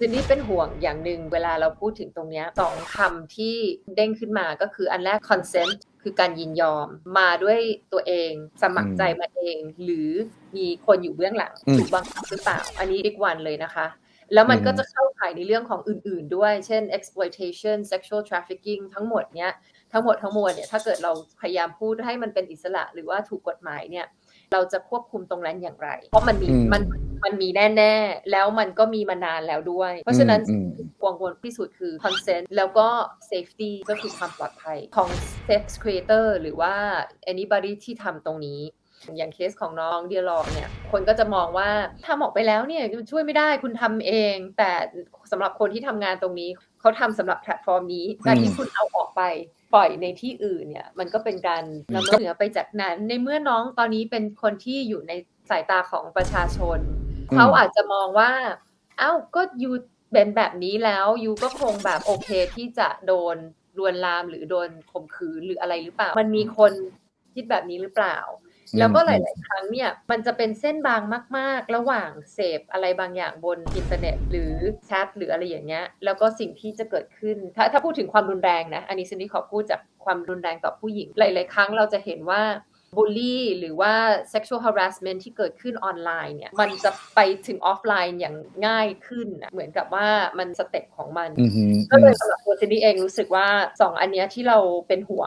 ซินดี้เป็นห่วงอย่างหนึ่งเวลาเราพูดถึงตรงเนี้ยสองคำที่เด้งขึ้นมาก็คืออันแรก consent คือการยินยอมมาด้วยตัวเองสมัครใจมาเอง หรือมีคนอยู่เบื้องหลังอืมถูกบังคับหรือเปล่า อันนี้อีกวันเลยนะคะ แล้วมันอืมก็จะเข้าข่ายในเรื่องของอื่นๆด้วย เช่น exploitation sexual trafficking ทั้งหมดเนี้ยทั้งหมดทั้งมวลเนี่ยถ้าเกิดเราพยายามพูดให้มันเป็นอิสระหรือว่าถูกกฎหมายเนี่ยเราจะควบคุมตรงนั้นอย่างไร เพราะมันมีอืมมัน มันมีแน่ ๆ แล้วมันก็มีมานานแล้วด้วย เพราะฉะนั้นอืมกังวลที่สุดคือ consent แล้วก็ safety ก็คือความปลอดภัยของ sex creator หรือว่า anybody ที่ทำตรงนี้อย่างเคสของน้องเดียลองเนี่ย คนก็จะมองว่าทำออกไปแล้วเนี่ยมันช่วยไม่ได้คุณทำเอง แต่สำหรับคนที่ทำงานตรงนี้ เขาทำสำหรับแพลตฟอร์มนี้การที่คุณเอาออกไปปล่อยในที่อื่นเนี่ย มันก็เป็นการละเมิดเหนือไปจากนั้น ในเมื่อน้องตอนนี้เป็นคนที่อยู่ในสายตาของประชาชนอืม เขาอาจจะมองว่า เอ้าก็ยูเป็นแบบนี้แล้วยูก็คงแบบโอเคที่จะโดนลวนลามหรือโดนข่มขืนหรืออะไรหรือเปล่า มันมีคนคิดแบบนี้หรือเปล่า แล้วก็หลาย ๆ ครั้งเนี่ย มันจะเป็นเส้นบางมาก ๆ ระหว่างเสพอะไรบางอย่างบนอินเทอร์เน็ต หรือแชทหรืออะไรอย่างเงี้ย แล้วก็สิ่งที่จะเกิดขึ้น ถ้าถ้าพูดถึงความรุนแรงนะ อันนี้ซินดี้ขอพูดจากความรุนแรงต่อผู้หญิง หลาย ๆ ครั้งเราจะเห็นว่า บูลลี่หรือว่า sexual harassment ที่เกิดขึ้นออนไลน์เนี่ย มันจะไปถึงออฟไลน์อย่างง่ายขึ้นน่ะเหมือนกับว่ามันสเต็ปของมันอืมฮึก็เลยสำหรับตัวซินดี้เองรู้สึกว่าสองอันเนี้ยที่เราเป็นห่วง